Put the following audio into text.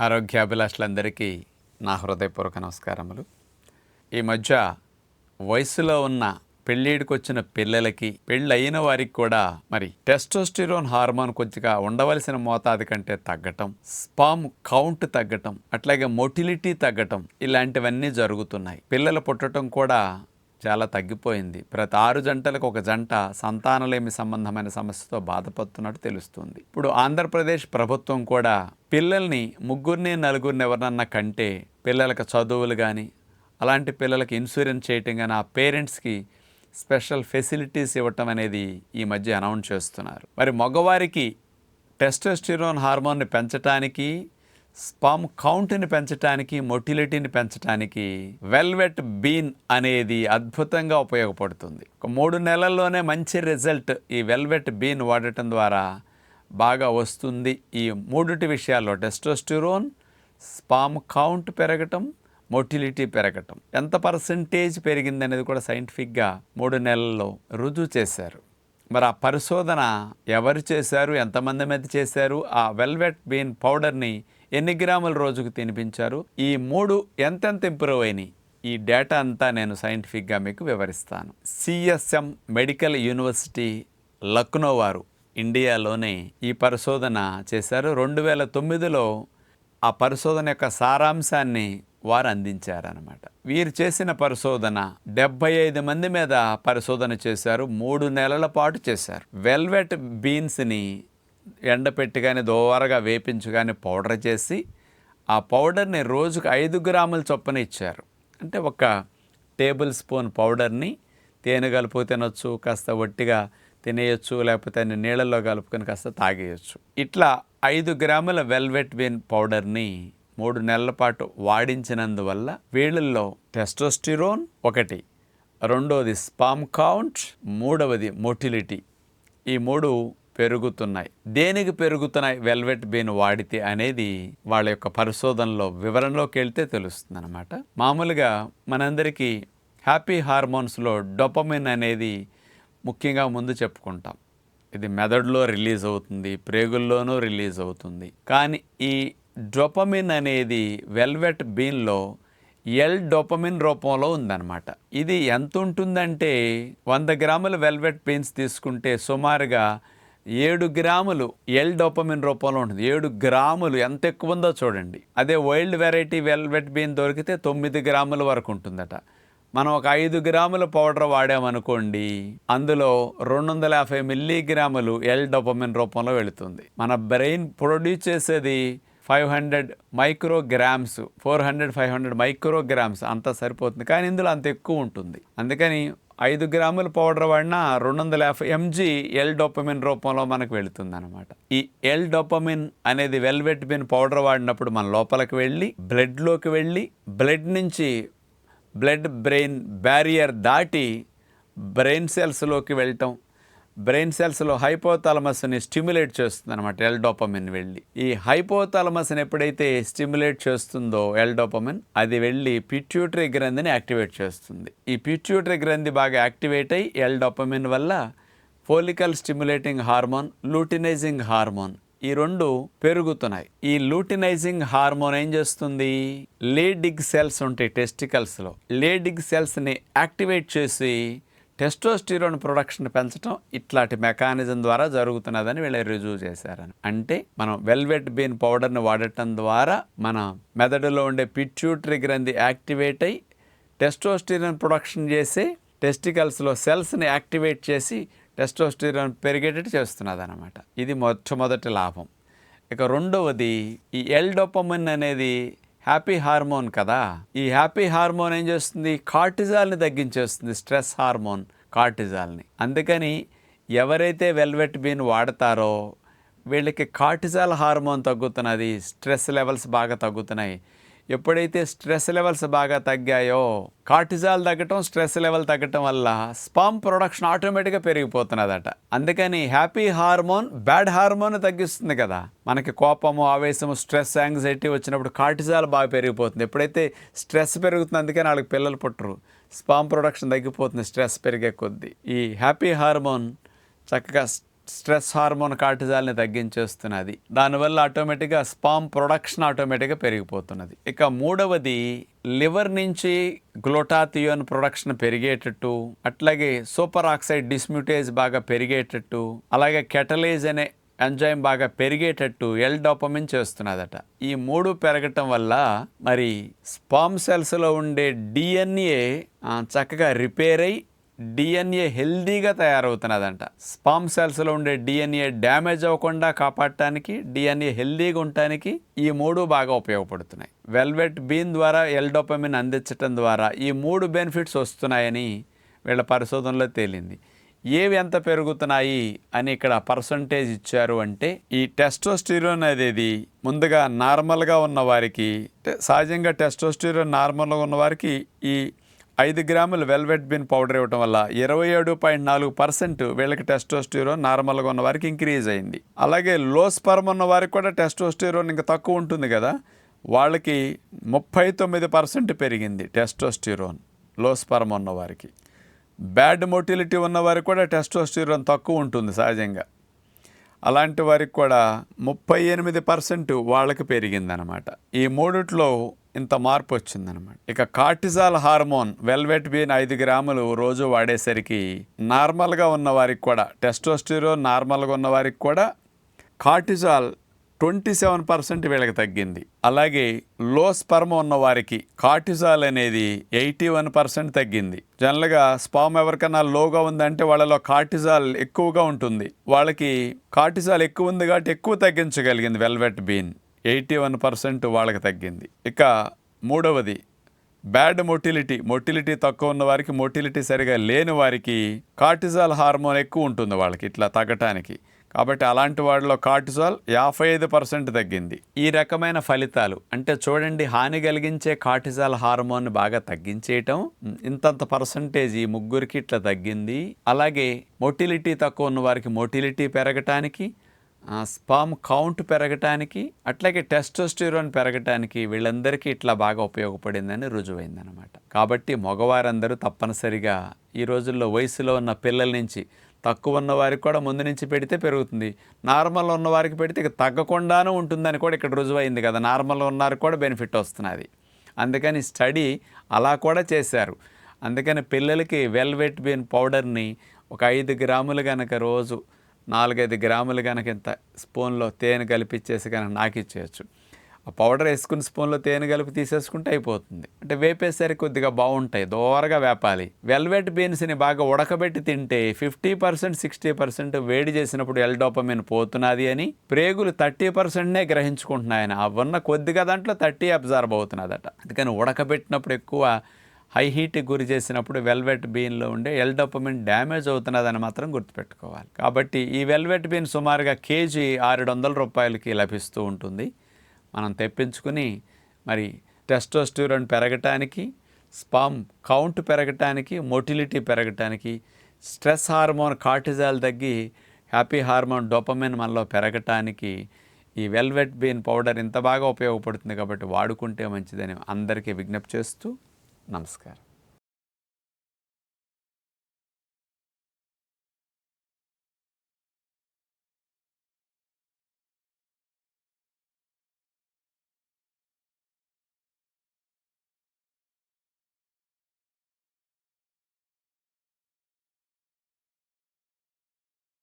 ఆరోగ్యాభిలాషులందరికీ నా హృదయపూర్వక నమస్కారములు. ఈ మధ్య వయసులో ఉన్న పెళ్ళిడికి వచ్చిన పిల్లలకి పెళ్ళయిన వారికి కూడా మరి టెస్టోస్టిరోన్ హార్మోన్ కొద్దిగా ఉండవలసిన మోతాదు కంటే తగ్గటం స్పామ్ కౌంట్ తగ్గటం అట్లాగే మొటిలిటీ తగ్గటం ఇలాంటివన్నీ జరుగుతున్నాయి. పిల్లలు పుట్టడం కూడా చాలా తగ్గిపోయింది. ప్రతి ఆరు జంటలకు ఒక జంట సంతానలేమి సంబంధమైన సమస్యతో బాధపడుతున్నట్టు తెలుస్తుంది. ఇప్పుడు ఆంధ్రప్రదేశ్ ప్రభుత్వం కూడా పిల్లల్ని ముగ్గురిని నలుగురిని ఎవరినన్నా కంటే పిల్లలకు చదువులు కానీ అలాంటి పిల్లలకి ఇన్సూరెన్స్ చేయటం కానీ ఆ పేరెంట్స్కి స్పెషల్ ఫెసిలిటీస్ ఇవ్వటం అనేది ఈ మధ్య అనౌన్స్ చేస్తున్నారు. మరి మగవారికి టెస్టోస్టిరోన్ హార్మోన్ని పెంచటానికి స్పామ్ కౌంట్ని పెంచడానికి మొటిలిటీని పెంచడానికి వెల్వెట్ బీన్ అనేది అద్భుతంగా ఉపయోగపడుతుంది. ఒక మూడు నెలల్లోనే మంచి రిజల్ట్ ఈ వెల్వెట్ బీన్ వాడటం ద్వారా బాగా వస్తుంది. ఈ మూడిటి విషయాల్లో టెస్టోస్టిరోన్ స్పామ్ కౌంట్ పెరగటం మొటిలిటీ పెరగటం. ఎంత పర్సంటేజ్ పెరిగింది అనేది కూడా సైంటిఫిక్గా మూడు నెలల్లో రుజువు చేశారు. మరి ఆ పరిశోధన ఎవరు చేశారు? ఎంతమంది మీద చేశారు? ఆ వెల్వెట్ బీన్ పౌడర్ని ఎన్ని గ్రాముల రోజుకు తినిపించారు? ఈ మూడు ఎంతెంత ఇంప్రూవ్ అయినాయి? ఈ డేటా అంతా నేను సైంటిఫిక్గా మీకు వివరిస్తాను. సిఎస్ఎం మెడికల్ యూనివర్సిటీ లక్నో వారు ఇండియాలోనే ఈ పరిశోధన చేశారు. రెండు వేల తొమ్మిదిలో ఆ పరిశోధన యొక్క సారాంశాన్ని వారు అందించారనమాట వీరు చేసిన పరిశోధన డెబ్బై ఐదు మంది మీద పరిశోధన చేశారు. మూడు నెలల పాటు చేశారు. వెల్వెట్ బీన్స్ని ఎండపెట్టి కానీ దోవరగా వేపించి కానీ పౌడర్ చేసి ఆ పౌడర్ని రోజుకు ఐదు గ్రాముల చొప్పున ఇచ్చారు. అంటే ఒక టేబుల్ స్పూన్ పౌడర్ని తేనె కలుపు తినొచ్చు కాస్త వట్టిగా తినేయచ్చు లేకపోతే అన్ని నీళ్ళల్లో కలుపుకొని కాస్త తాగేయచ్చు. ఇట్లా ఐదు గ్రాముల వెల్వెట్ బీన్ పౌడర్ని మూడు నెలల పాటు వాడించినందువల్ల వీళ్ళల్లో టెస్టోస్టిరోన్ ఒకటి రెండవది స్పామ్ కౌంట్ మూడవది మొటిలిటీ. ఈ మూడు పెరుగుతున్నాయి. దేనికి పెరుగుతున్నాయి? వెల్వెట్ బీన్ వాడితే అనేది వాళ్ళ యొక్క పరిశోధనలో వివరణలోకి వెళ్తే తెలుస్తుంది అనమాట మామూలుగా మనందరికీ హ్యాపీ హార్మోన్స్లో డొపమిన్ అనేది ముఖ్యంగా ముందు చెప్పుకుంటాం. ఇది మెదడులో రిలీజ్ అవుతుంది ప్రేగుల్లోనూ రిలీజ్ అవుతుంది. కానీ ఈ డొపమిన్ అనేది వెల్వెట్ బీన్లో ఎల్ డోపమిన్ రూపంలో ఉందన్నమాట. ఇది ఎంత ఉంటుందంటే వంద గ్రాముల వెల్వెట్ బీన్స్ తీసుకుంటే సుమారుగా ఏడు గ్రాములు ఎల్ డోపమిన్ రూపంలో ఉంటుంది. ఏడు గ్రాములు ఎంత ఎక్కువ ఉందో చూడండి. అదే వైల్డ్ వెరైటీ వెల్వెట్ బీన్ దొరికితే తొమ్మిది గ్రాముల వరకు ఉంటుందట. మనం ఒక ఐదు గ్రాముల పౌడర్ వాడామనుకోండి అందులో రెండు వందల యాభై మిల్లీగ్రాములు ఎల్ డోపమిన్ రూపంలో వెళుతుంది. మన బ్రెయిన్ ప్రొడ్యూస్ చేసేది five hundred micrograms four hundred five hundred micrograms అంత సరిపోతుంది. కానీ ఇందులో అంత ఎక్కువ ఉంటుంది. అందుకని ఐదు గ్రాముల పౌడర్ వాడినా రెండు వందల యాభై ఎంజీ ఎల్ డోపమిన్ రూపంలో మనకు వెళుతుందనమాట ఈ ఎల్ డోపమిన్ అనేది వెల్వెట్ బిన్ పౌడర్ వాడినప్పుడు మన లోపలికి వెళ్ళి బ్లడ్లోకి వెళ్ళి బ్లడ్ నుంచి బ్లడ్ బ్రెయిన్ బ్యారియర్ దాటి బ్రెయిన్ సెల్స్లోకి వెళ్ళటం బ్రెయిన్ సెల్స్లో హైపోథాలమస్ని స్టిమ్యులేట్ చేస్తుంది అనమాట ఎల్డోపమిన్ వెళ్ళి. ఈ హైపోథాలమస్ని ఎప్పుడైతే స్టిమ్యులేట్ చేస్తుందో ఎల్డోపమిన్ అది వెళ్ళి పిట్యూటరీ గ్రంథిని యాక్టివేట్ చేస్తుంది. ఈ పిట్యూటరీ గ్రంథి బాగా యాక్టివేట్ అయ్యి ఎల్డోపమిన్ వల్ల follicle stimulating hormone luteinizing hormone ఈ రెండు పెరుగుతున్నాయి. ఈ లూటినైజింగ్ హార్మోన్ ఏం చేస్తుంది? లేడిగ్ సెల్స్ ఉంటాయి టెస్టికల్స్లో లేడిగ్ సెల్స్ని యాక్టివేట్ చేసి టెస్టోస్టిరోన్ ప్రొడక్షన్ పెంచడం ఇట్లాంటి మెకానిజం ద్వారా జరుగుతున్నదని వీళ్ళు రుజువు చేశారని. అంటే మనం వెల్వెట్ బీన్ పౌడర్ని వాడటం ద్వారా మన మెదడులో ఉండే పిట్యూటరీ గ్రంథి యాక్టివేట్ అయ్యి టెస్టోస్టిరోన్ ప్రొడక్షన్ చేసి టెస్టికల్స్లో సెల్స్ని యాక్టివేట్ చేసి టెస్టోస్టిరోన్ పెరిగేటట్టు చేస్తున్నది అనమాట ఇది మొట్టమొదటి లాభం. ఇక రెండవది ఈ ఎల్డోపమిన్ అనేది హ్యాపీ హార్మోన్ కదా. ఈ హ్యాపీ హార్మోన్ ఏం చేస్తుంది? కార్టిజాల్ని తగ్గించేస్తుంది స్ట్రెస్ హార్మోన్ కార్టిజాల్ని. అందుకని ఎవరైతే వెల్వెట్ బీన్ వాడతారో వీళ్ళకి కార్టిజాల్ హార్మోన్ తగ్గుతున్నది స్ట్రెస్ లెవెల్స్ బాగా తగ్గుతున్నాయి. ఎప్పుడైతే స్ట్రెస్ లెవెల్స్ బాగా తగ్గాయో కార్టిజాల్ తగ్గటం స్ట్రెస్ లెవెల్ తగ్గటం వల్ల స్పామ్ ప్రొడక్షన్ ఆటోమేటిక్గా పెరిగిపోతున్నదట. అందుకని హ్యాపీ హార్మోన్ బ్యాడ్ హార్మోన్ తగ్గిస్తుంది కదా. మనకి కోపము ఆవేశము స్ట్రెస్ యాంగ్జైటీ వచ్చినప్పుడు కార్టిజాల్ బాగా పెరిగిపోతుంది. ఎప్పుడైతే స్ట్రెస్ పెరుగుతుంది అందుకని వాళ్ళకి పిల్లలు పుట్టరు. స్పామ్ ప్రొడక్షన్ తగ్గిపోతుంది స్ట్రెస్ పెరిగే కొద్దీ. ఈ హ్యాపీ హార్మోన్ చక్కగా స్ట్రెస్ హార్మోన్ కార్టిజాల్ని తగ్గించేస్తున్నది. దానివల్ల ఆటోమేటిక్గా స్పామ్ ప్రొడక్షన్ ఆటోమేటిక్గా పెరిగిపోతున్నది. ఇక మూడవది లివర్ నుంచి గ్లోటాథియోన్ ప్రొడక్షన్ పెరిగేటట్టు అట్లాగే సూపర్ ఆక్సైడ్ డిస్మ్యూటేజ్ బాగా పెరిగేటట్టు అలాగే కెటలైజ్ అనే ఎంజైమ్ బాగా పెరిగేటట్టు ఎల్ డోపమిన్ చేస్తున్నదట. ఈ మూడు పెరగటం వల్ల మరి స్పామ్ సెల్స్లో ఉండే డిఎన్ఏ చక్కగా రిపేర్ అయి డిఎన్ఏ హెల్దీగా తయారవుతున్నదంట. స్పామ్ సెల్స్లో ఉండే డిఎన్ఏ డ్యామేజ్ అవ్వకుండా కాపాడటానికి డిఎన్ఏ హెల్దీగా ఉండటానికి ఈ మూడు బాగా ఉపయోగపడుతున్నాయి. వెల్వెట్ బీన్ ద్వారా ఎల్డోపమిన్ అందించటం ద్వారా ఈ మూడు బెనిఫిట్స్ వస్తున్నాయని వీళ్ళ పరిశోధనలో తేలింది. ఏవి ఎంత పెరుగుతున్నాయి అని ఇక్కడ పర్సంటేజ్ ఇచ్చారు అంటే ఈ టెస్టోస్టిరోన్ అనేది ముందుగా నార్మల్గా ఉన్న వారికి సహజంగా టెస్టోస్టిరోన్ నార్మల్గా ఉన్న వారికి ఈ ఐదు గ్రాముల వెల్వెట్ బిన్ పౌడర్ ఇవ్వటం వల్ల ఇరవై ఏడు పాయింట్ నాలుగు పర్సెంట్ వీళ్ళకి టెస్టోస్టిరోన్ నార్మల్గా ఉన్న వారికి ఇంక్రీజ్ అయింది. అలాగే లో స్పర్మ్ ఉన్న వారికి కూడా టెస్టోస్టిరోన్ ఇంకా తక్కువ ఉంటుంది కదా వాళ్ళకి ముప్పై తొమ్మిది పర్సెంట్ పెరిగింది టెస్టోస్టిరోన్లో స్పర్మ్ ఉన్న వారికి. బ్యాడ్ మొటిలిటీ ఉన్న వారికి కూడా టెస్టోస్టిరోన్ తక్కువ ఉంటుంది సహజంగా. అలాంటి వారికి కూడా ముప్పై ఎనిమిది పర్సెంట్ వాళ్ళకి పెరిగిందనమాట ఈ మూడిట్లో ఇంత మార్పు వచ్చిందనమాట ఇక కార్టిజాల్ హార్మోన్ వెల్వెట్ బీన్ ఐదు గ్రాములు రోజు వాడేసరికి నార్మల్గా ఉన్న వారికి కూడా టెస్టోస్టిరో నార్మల్గా ఉన్న వారికి కూడా కార్టిజాల్ ట్వంటీ సెవెన్ పర్సెంట్ వీళ్ళకి తగ్గింది. అలాగే లో స్పర్మ ఉన్న వారికి కార్టిజాల్ అనేది ఎయిటీ వన్ పర్సెంట్ తగ్గింది. జనరల్గా స్పామ్ ఎవరికైనా లోగా ఉందంటే వాళ్ళలో కార్టిజాల్ ఎక్కువగా ఉంటుంది. వాళ్ళకి కార్టిజాల్ ఎక్కువ ఉంది కాబట్టి ఎక్కువ తగ్గించగలిగింది velvet bean. Eighty one percent వాళ్ళకి తగ్గింది. ఇక మూడవది బ్యాడ్ మొటిలిటీ. మొటిలిటీ తక్కువ ఉన్న వారికి మొటిలిటీ సరిగా లేని వారికి కార్టిజాల్ హార్మోన్ ఎక్కువ ఉంటుంది వాళ్ళకి ఇట్లా తగ్గటానికి. కాబట్టి అలాంటి వాడిలో కార్టిజాల్ యాభై ఐదు పర్సెంట్ తగ్గింది. ఈ రకమైన ఫలితాలు అంటే చూడండి హాని కలిగించే కార్టిజాల్ హార్మోన్ బాగా తగ్గించేయటం ఇంతంత పర్సంటేజ్ ఈ ముగ్గురికి ఇట్లా తగ్గింది. అలాగే మొటిలిటీ తక్కువ ఉన్న వారికి మొటిలిటీ పెరగటానికి స్పామ్ కౌంట్ పెరగటానికి అట్లాగే టెస్టోస్టిరోన్ పెరగటానికి వీళ్ళందరికీ ఇట్లా బాగా ఉపయోగపడిందని రుజువైందనమాట కాబట్టి మగవారందరూ తప్పనిసరిగా ఈ రోజుల్లో వయసులో ఉన్న పిల్లల నుంచి తక్కువ ఉన్న వారికి కూడా ముందు నుంచి పెడితే పెరుగుతుంది. నార్మల్ ఉన్న వారికి పెడితే ఇక తగ్గకుండానే ఉంటుందని కూడా ఇక్కడ రుజువు అయింది కదా. నార్మల్ ఉన్నవారికి కూడా బెనిఫిట్ వస్తున్నది. అందుకని స్టడీ అలా కూడా చేశారు. అందుకని పిల్లలకి వెల్వెట్ బీన్ పౌడర్ని ఒక ఐదు గ్రాములు కనుక రోజు నాలుగైదు గ్రాములు కనుక ఇంత స్పూన్లో తేనె కలిపిచ్చేసి కనుక నాకు ఇచ్చేయచ్చు ఆ పౌడర్ వేసుకుని స్పూన్లో తేనె కలిపి తీసేసుకుంటే అయిపోతుంది. అంటే వేపేసరికి కొద్దిగా బాగుంటాయి దోరగా వేపాలి. వెల్వెట్ బీన్స్ని బాగా ఉడకబెట్టి తింటే ఫిఫ్టీ పర్సెంట్ సిక్స్టీ పర్సెంట్ వేడి చేసినప్పుడు ఎల్డోపమిన్ పోతున్నది అని ప్రేగులు థర్టీ పర్సెంట్నే గ్రహించుకుంటున్నాయని ఆ ఉన్న కొద్దిగా దాంట్లో థర్టీ అబ్జర్వ్ అవుతున్నదట. అందుకని ఉడకబెట్టినప్పుడు ఎక్కువ హై హీట్కి గురి చేసినప్పుడు వెల్వెట్ బీన్లో ఉండే ఎల్డోపమిన్ డ్యామేజ్ అవుతున్నదని మాత్రం గుర్తుపెట్టుకోవాలి. కాబట్టి ఈ వెల్వెట్ బీన్ సుమారుగా కేజీ ఆరు వందల రూపాయలకి లభిస్తూ ఉంటుంది. మనం తెప్పించుకుని మరి టెస్టోస్టిరోన్ పెరగటానికి స్పామ్ కౌంట్ పెరగటానికి మొటిలిటీ పెరగటానికి స్ట్రెస్ హార్మోన్ కార్టిజాల్ తగ్గి హ్యాపీ హార్మోన్ డోపమిన్ మనలో పెరగటానికి ఈ వెల్వెట్ బీన్ పౌడర్ ఇంత బాగా ఉపయోగపడుతుంది కాబట్టి వాడుకుంటే మంచిదని అందరికీ విజ్ఞప్తి చేస్తూ నమస్కారం.